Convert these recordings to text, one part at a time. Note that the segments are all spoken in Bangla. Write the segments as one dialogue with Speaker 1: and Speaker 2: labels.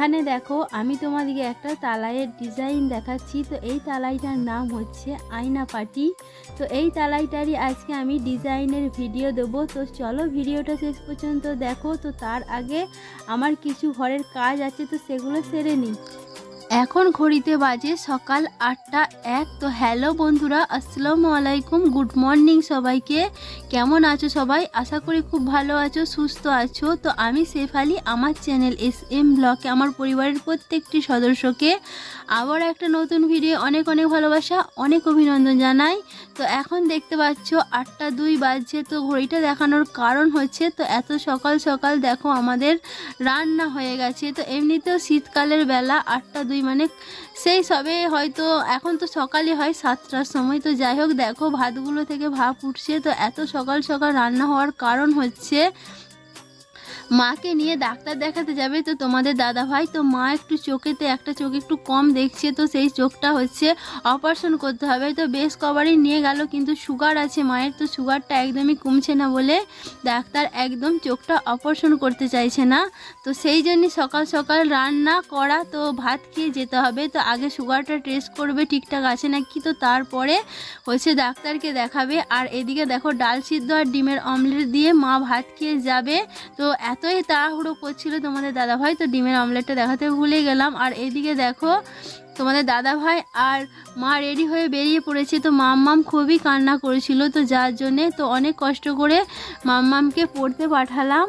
Speaker 1: এখানে দেখো আমি তোমাদেরকে একটা তালাইয়ের ডিজাইন দেখাচ্ছি তো এই তালাইটার নাম হচ্ছে আয়না পাটি তো এই তালাইটারই আজকে আমি ডিজাইনের ভিডিও দেব তো চলো ভিডিওটা শেষ পর্যন্ত দেখো তো তার আগে আমার কিছু ঘরের কাজ আছে তো সেগুলো সেরে নিই এখন ঘড়িতে বাজে সকাল আটটা এক তো হ্যালো বন্ধুরা আসসালামু আলাইকুম গুড মর্নিং সবাইকে কেমন আছো সবাই আশা করি খুব ভালো আছো সুস্থ আছো তো আমি শেফালি আমার চ্যানেল এস এম ব্লকে আমার পরিবারের প্রত্যেকটি সদস্যকে আবার একটা নতুন ভিডিও অনেক অনেক ভালোবাসা অনেক অভিনন্দন জানাই তো এখন দেখতে পাচ্ছ আটটা দুই বাজছে তো ঘড়িটা দেখানোর কারণ হচ্ছে তো এত সকাল সকাল দেখো আমাদের রান্না হয়ে গেছে তো এমনিতেও শীতকালের বেলা আটটা দুই মানে সেই সবে হয়তো এখন তো সকালে হয় সাতটার সময় তো যাই হোক দেখো ভাতগুলো থেকে ভাপ উঠছে তো এত সকাল সকাল রান্না হওয়ার কারণ হচ্ছে মাকে নিয়ে ডাক্তার দেখাতে যাবে তো তোমাদের দাদা ভাই তো মা একটু চোখেতে একটা চোখ একটু কম দেখছে তো সেই চোখটা হচ্ছে অপারেশন করতে হবে তো বেশ কবারই নিয়ে গেল কিন্তু সুগার আছে মায়ের তো সুগারটা একদমই কমছে না বলে ডাক্তার একদম চোখটা অপারেশন করতে চাইছে না তো সেই জন্য সকাল সকাল রান্না করা তো ভাত খেয়ে যেতে হবে তো আগে সুগারটা টেস্ট করবে ঠিকঠাক আছে নাকি তো তারপরে হচ্ছে ডাক্তারকে দেখাবে আর এদিকে দেখো ডাল সিদ্ধ আর ডিমের অমলেট দিয়ে মা ভাত খেয়ে যাবে তো এত এতই তাড়াহুড়ো করছিল তোমাদের দাদাভাই তো ডিমের অমলেটটা দেখাতে ভুলে গেলাম আর এদিকে দেখো তোমাদের দাদা ভাই আর মা রেডি হয়ে বেরিয়ে পড়েছে তো মাম্মাম খুবই কান্না করেছিল তো যার জন্যে তো অনেক কষ্ট করে মাম্মামকে পড়তে পাঠালাম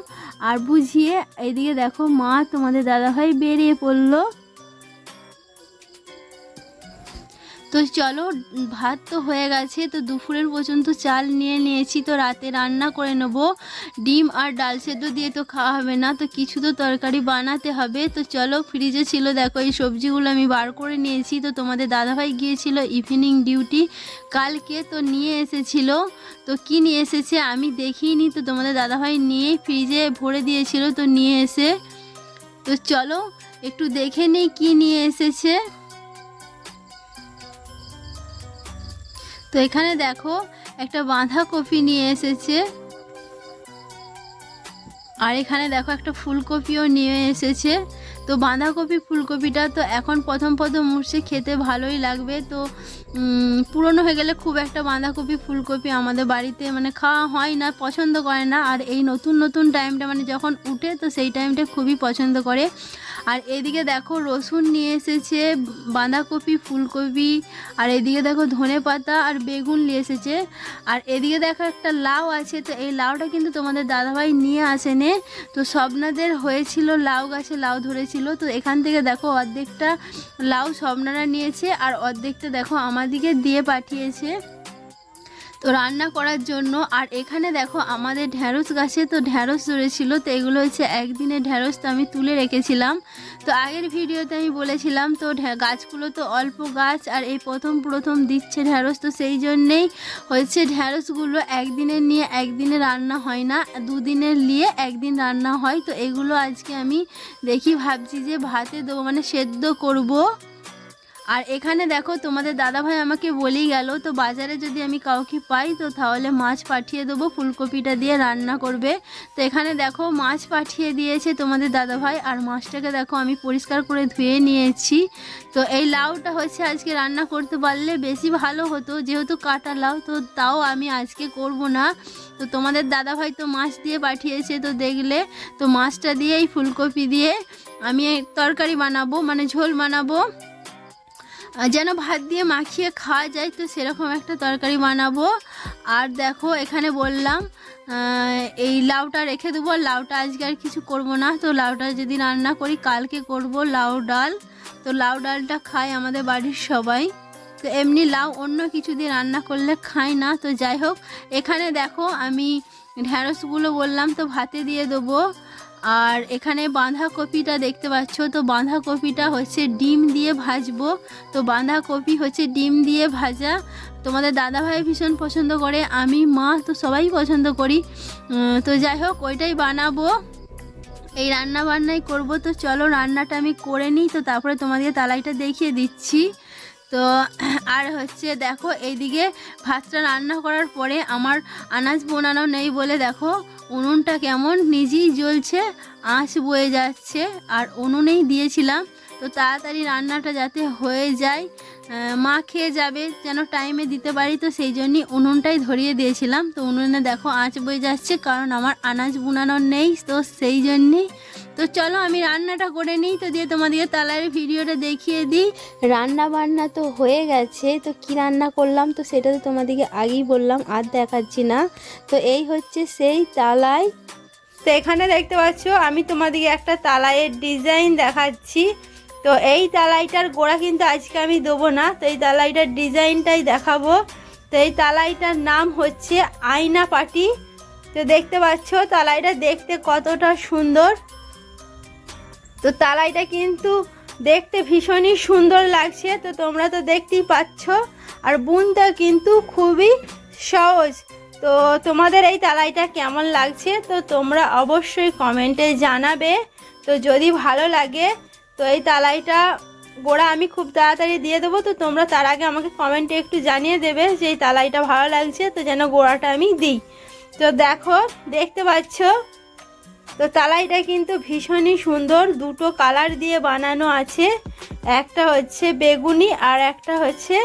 Speaker 1: আর বুঝিয়ে এদিকে দেখো মা তোমাদের দাদা ভাই বেরিয়ে পড়লো তো চলো ভাত তো হয়ে গেছে তো দুপুরের পর্যন্ত চাল নিয়ে নিয়েছি তো রাতে রান্না করে নেব ডিম আর ডাল সেদ্ধ দিয়ে তো খাওয়া হবে না তো কিছু তো তরকারি বানাতে হবে তো চলো ফ্রিজে ছিল দেখো এই সবজিগুলো আমি বার করে নিয়েছি তো তোমাদের দাদাভাই গিয়েছিল ইভিনিং ডিউটি কালকে তো নিয়ে এসেছিল তো কি নিয়ে এসেছে আমি দেখিনি তো তোমাদের দাদাভাই নিয়ে ফ্রিজে ভরে দিয়েছিল তো নিয়ে এসে তো চলো একটু দেখে নিই কী নিয়ে এসেছে তো এখানে দেখো একটা বাঁধাকপি নিয়ে এসেছে আর এখানে দেখো একটা ফুলকপিও নিয়ে এসেছে তো বাঁধাকপি ফুলকপিটা তো এখন প্রথম প্রথম উঠছে খেতে ভালোই লাগবে তো পুরনো হয়ে গেলে খুব একটা বাঁধাকপি ফুলকপি আমাদের বাড়িতে মানে খাওয়া হয় না পছন্দ করে না আর এই নতুন নতুন টাইমটা মানে যখন উঠে তো সেই টাইমটা খুবই পছন্দ করে আর এদিকে দেখো রসুন নিয়ে এসেছে বাঁধাকপি ফুলকপি আর এদিকে দেখো ধনে পাতা আর বেগুন নিয়ে এসেছে আর এদিকে দেখো একটা লাউ আছে তো এই লাউটা কিন্তু তোমাদের দাদাভাই নিয়ে আসেনে তো স্বপ্নাদের হয়েছিল লাউ গাছে লাউ ধরেছিল তো এখান থেকে দেখো অর্ধেকটা লাউ স্বপ্নারা নিয়েছে আর অর্ধেকটা দেখো আমাদিকে দিয়ে পাঠিয়েছে তো রান্না করার জন্য আর এখানে দেখো আমাদের ঢ্যাঁড়স গাছে তো ঢ্যাঁড়স ধরেছিল তো এগুলো হচ্ছে একদিনে ঢ্যাঁড়স তো আমি তুলে রেখেছিলাম তো আগের ভিডিওতে আমি বলেছিলাম তো গাছগুলো তো অল্প গাছ আর এই প্রথম প্রথম দিচ্ছে ঢ্যাঁড়স তো সেই জন্যেই হচ্ছে ঢ্যাঁড়সগুলো একদিনে নিয়ে একদিনে রান্না হয় না দুদিনের নিয়ে একদিন রান্না হয় তো এগুলো আজকে আমি দেখি ভাবছি যে ভাতে দেবো মানে সেদ্ধ করবো আর এখানে দেখো তোমাদের দাদাভাই আমাকে বলেই গেল তো বাজারে যদি আমি কাউকে পাই তো তাহলে মাছ পাঠিয়ে দেবো ফুলকপিটা দিয়ে রান্না করবে তো এখানে দেখো মাছ পাঠিয়ে দিয়েছে তোমাদের দাদাভাই আর মাছটাকে দেখো আমি পরিষ্কার করে ধুয়ে নিয়েছি তো এই লাউটা হচ্ছে আজকে রান্না করতে পারলে বেশি ভালো হতো যেহেতু কাটা লাউ তো তাও আমি আজকে করব না তো তোমাদের দাদাভাই তো মাছ দিয়ে পাঠিয়েছে তো দেখলে তো মাছটা দিয়ে এই ফুলকপি দিয়ে আমি তরকারি বানাবো মানে ঝোল বানাবো যেন ভাত দিয়ে মাখিয়ে খাওয়া যায় তো সেরকম একটা তরকারি বানাবো আর দেখো এখানে বললাম এই লাউটা রেখে দেবো লাউটা আজকে আর কিছু করব না তো লাউটা যদি রান্না করি কালকে করব লাউ ডাল তো লাউ ডালটা খায় আমাদের বাড়ির সবাই তো এমনি লাউ অন্য কিছু দিয়ে রান্না করলে খায় না তো যাই হোক এখানে দেখো আমি ঢ্যাঁড়সগুলো বললাম তো ভাতে দিয়ে দেবো আর এখানে বাঁধাকপিটা দেখতে পাচ্ছ তো বাঁধাকপিটা হচ্ছে ডিম দিয়ে ভাজবো তো বাঁধাকপি হচ্ছে ডিম দিয়ে ভাজা তোমাদের দাদাভাই ভীষণ পছন্দ করে আমি মা তো সবাই পছন্দ করি তো যাই হোক ওইটাই বানাবো এই রান্না বান্নাই করব তো চলো রান্নাটা আমি করে নিই তো তারপরে তোমাদের তালাইটা দেখিয়ে দিচ্ছি তো আর হচ্ছে দেখো এইদিকে ভাতটা রান্না করার পরে আমার আনাজ বোনানো নেই বলে দেখো উনুনটা কেমন নিজেই জ্বলছে আঁশ বয়ে যাচ্ছে আর উনুনেই দিয়েছিলাম তো তাড়াতাড়ি রান্নাটা যাতে হয়ে যায় মা খেয়ে যাবে যেন টাইমে দিতে পারি তো সেই জন্যই উনুনটাই ধরিয়ে দিয়েছিলাম তো উনুনে দেখো আঁচ বয়ে যাচ্ছে কারণ আমার আনাজ বুনানোর নেই তো সেই জন্যেই তো চলো আমি রান্নাটা করে নিই তো দিয়ে তোমাদেরকে তালার ভিডিওটা দেখিয়ে দিই রান্না বান্না তো হয়ে গেছে তো কি রান্না করলাম তো সেটা তো তোমাদেরকে আগেই বললাম আর দেখাচ্ছি না তো এই হচ্ছে সেই তালাই তো এখানে দেখতে পাচ্ছ আমি তোমাদেরকে একটা তালাইয়ের ডিজাইন দেখাচ্ছি তো এই তালাইটার গোড়া কিন্তু আজকে আমি দেবো না তো এই তালাইটার ডিজাইনটাই দেখাবো তো এই তালাইটার নাম হচ্ছে আয়না পাটি তো দেখতে পাচ্ছ তালাইটা দেখতে কতটা সুন্দর তো তালাইটা কিন্তু দেখতে ভীষণই সুন্দর লাগছে তো তোমরা তো দেখতেই পাচ্ছ আর বুনটা কিন্তু খুবই সহজ তো তোমাদের এই তালাইটা কেমন লাগছে তো তোমরা অবশ্যই কমেন্টে জানাবে তো যদি ভালো লাগে তো এই তালাইটা গোড়া আমি খুব তাড়াতাড়ি দিয়ে দেবো তো তোমরা তার আগে আমাকে কমেন্টে একটু জানিয়ে দেবে যে এই তালাইটা ভালো লাগছে তো যেন গোড়াটা আমি দিই তো দেখো দেখতে পাচ্ছ তো তালাইটা কিন্তু ভীষণই সুন্দর দুটো কালার দিয়ে বানানো আছে একটা হচ্ছে বেগুনি আর একটা হচ্ছে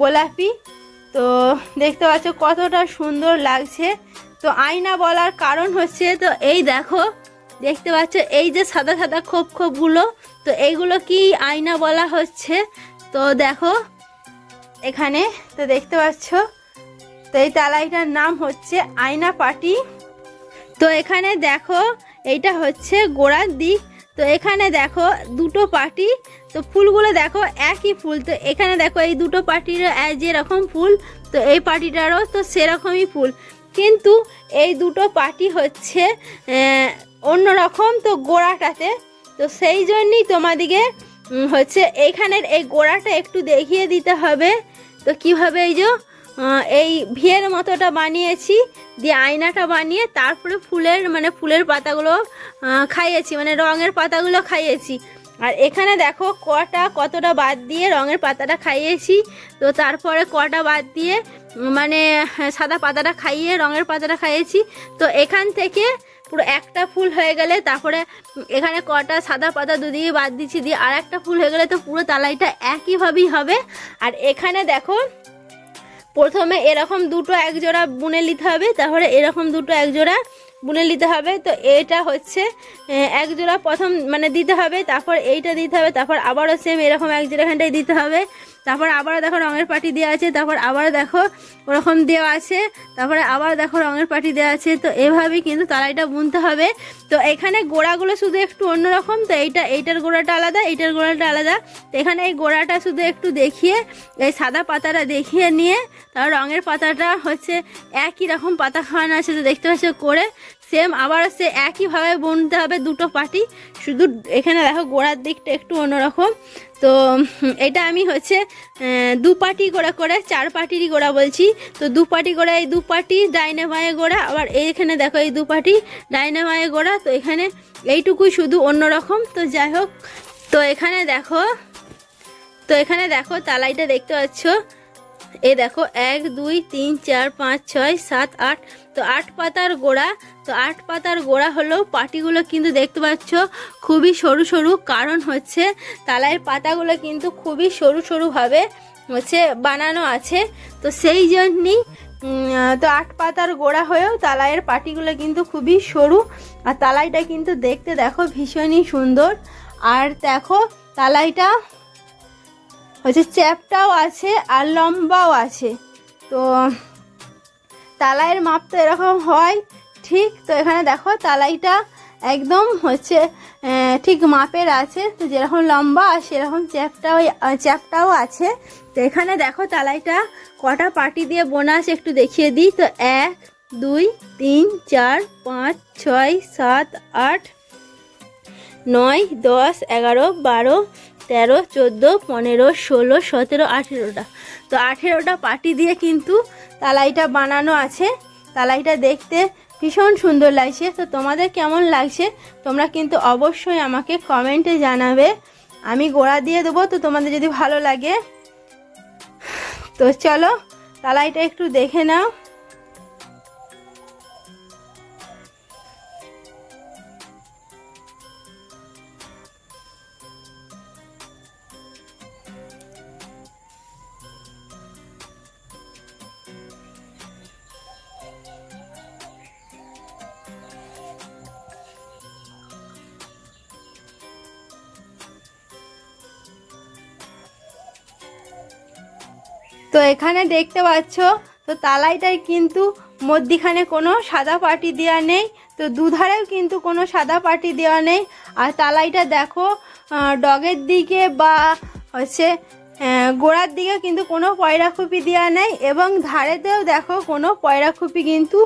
Speaker 1: গোলাপি তো দেখতে পাচ্ছ কতটা সুন্দর লাগছে তো আয়না বলার কারণ হচ্ছে তো এই দেখো দেখতে পাচ্ছ এই যে সাদা সাদা খোপ খোপগুলো তো এইগুলো কি আয়না বলা হচ্ছে তো দেখো এখানে তো দেখতে পাচ্ছ তো এই তালাইটার নাম হচ্ছে আয়না পাটি তো এখানে দেখো এইটা হচ্ছে গোড়ার দিক তো এখানে দেখো দুটো পাটি তো ফুলগুলো দেখো একই ফুল তো এখানে দেখো এই দুটো পাটির যেরকম ফুল তো এই পাটিটারও তো সেরকমই ফুল কিন্তু এই দুটো পাটি হচ্ছে অন্যরকম তো গোড়াটাতে তো সেই জন্যই তোমাদিকে হচ্ছে এইখানের এই গোড়াটা একটু দেখিয়ে দিতে হবে তো কিভাবে এই যে এই ভিয়ের মতোটা বানিয়েছি দিয়ে আয়নাটা বানিয়ে তারপরে ফুলের মানে ফুলের পাতাগুলো খাইয়েছি মানে রঙের পাতাগুলো খাইয়েছি আর এখানে দেখো কটা কতটা বাদ দিয়ে রঙের পাতাটা খাইয়েছি তো তারপরে কটা বাদ দিয়ে মানে সাদা পাতাটা খাইয়ে রঙের পাতাটা খাইয়েছি তো এখান থেকে পুরো একটা ফুল হয়ে গেলে তারপরে এখানে কটা সাদা পাতা দুদিকে বাদ দিচ্ছি দিয়ে আর একটা ফুল হয়ে গেলে তো পুরো তালাইটা একইভাবেই হবে আর এখানে দেখো প্রথমে এরকম দুটো একজোড়া বুনে নিতে হবে তারপরে এরকম দুটো একজোড়া বুনে নিতে হবে তো এটা হচ্ছে এক জোড়া প্রথম মানে দিতে হবে তারপর এইটা দিতে হবে তারপর আবারও সেম এরকম এক জোড়া দিতে হবে তারপর আবার দেখো রঙের পাটি দেওয়া আছে তারপর আবার দেখো ওরকম দেওয়া আছে তারপরে আবার দেখো রঙের পাটি দেওয়া আছে তো এভাবেই কিন্তু তালাইটা বুনতে হবে তো এখানে গোড়াগুলো শুধু একটু অন্যরকম তো এইটা এইটার গোড়াটা আলাদা এইটার গোড়াটা আলাদা তো এখানে এই গোড়াটা শুধু একটু দেখিয়ে এই সাদা পাতাটা দেখিয়ে নিয়ে তারপর রঙের পাতাটা হচ্ছে একই রকম পাতা খাওয়ানো আছে তো দেখতে পাচ্ছ করে সেম আবার সে একইভাবে বুনতে হবে দুটো পাটি শুধু এখানে দেখো গোড়ার দিকটা একটু অন্যরকম তো এটা আমি হচ্ছে দু পাটি গোড়া করে চার পাটিরই গোড়া বলছি তো দু পাটি গোড়া এই দু পাটি ডাইনে ভাঁয়ে গোড়া আবার এইখানে দেখো এই দু পাটি ডাইনে ভাঁয়ে গোড়া তো এখানে এইটুকুই শুধু অন্যরকম তো যাই হোক তো এখানে দেখো তো এখানে দেখো তালাইটা দেখতে পাচ্ছ এ দেখো এক দুই তিন চার পাঁচ ছয় সাত আট তো আট পাতার গোড়া তো আট পাতার গোড়া হলো পাটিগুলো কিন্তু দেখতে পাচ্ছ খুবই সরু সরু কারণ হচ্ছে তালাইয়ের পাতাগুলো কিন্তু খুবই সরু সরুভাবে হচ্ছে বানানো আছে তো সেই জন্যই তো আট পাতার গোড়া হয়েও তালাইয়ের পাটিগুলো কিন্তু খুবই সরু আর তালাইটা কিন্তু দেখতে দেখো ভীষণই সুন্দর আর দেখো তালাইটা হচ্ছে চ্যাপটাও আছে আর লম্বাও আছে তো তালাইয়ের মাপ তো এরকম হয় ঠিক তো এখানে দেখো তালাইটা একদম হচ্ছে ঠিক মাপের আছে তো যেরকম লম্বা আর সেরকম চ্যাপটাও চ্যাপটাও আছে তো এখানে দেখো তালাইটা কটা পাটি দিয়ে বোনাস একটু দেখিয়ে দিই তো এক দুই তিন চার পাঁচ ছয় সাত আট নয় দশ এগারো বারো তেরো চোদ্দো পনেরো ষোলো সতেরো আঠেরোটা তো আঠেরোটা পাটি দিয়ে কিন্তু তালাইটা বানানো আছে তালাইটা দেখতে ভীষণ সুন্দর লাগছে তো তোমাদের কেমন লাগছে তোমরা কিন্তু অবশ্যই আমাকে কমেন্টে জানাবে আমি গোড়া দিয়ে দেবো তো তোমাদের যদি ভালো লাগে তো চলো তালাইটা একটু দেখে নাও তো এখানে দেখতে পাচ্ছ তো তালাইটায় কিন্তু মধ্যিখানে কোনো সাদা পাটি দেওয়া নেই তো দুধারেও কিন্তু কোনো সাদা পাটি দেওয়া নেই আর তালাইটা দেখো ডগের দিকে বা হচ্ছে গোড়ার দিকে কিন্তু কোনো পয়রাখুপি দেওয়া নেই এবং ধারেতেও দেখো কোনো পয়রাখুপি কিন্তু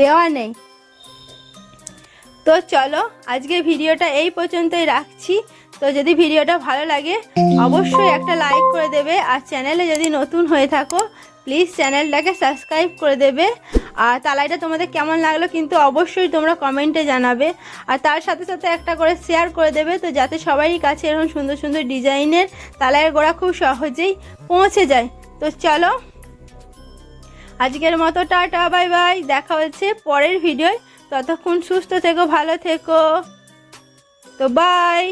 Speaker 1: দেওয়া নেই তো চলো আজকে ভিডিওটা এই পর্যন্তই রাখছি তো যদি ভিডিওটা ভালো লাগে অবশ্যই একটা লাইক করে দেবে আর চ্যানেলে যদি নতুন হয়ে থাকো প্লিজ চ্যানেলটাকে সাবস্ক্রাইব করে দেবে আর তালাইটা তোমাদের কেমন লাগলো কিন্তু অবশ্যই তোমরা কমেন্টে জানাবে আর তার সাথে সাথে একটা করে শেয়ার করে দেবে তো যাতে সবাই কাছে এরকম সুন্দর সুন্দর ডিজাইনের তালাইয়ের গোড়া খুব সহজেই পৌঁছে যায় তো চলো আজকের মতো টাটা বাই বাই দেখা হচ্ছে পরের ভিডিওয় ততক্ষণ সুস্থ থেকো ভালো থেকো তো বাই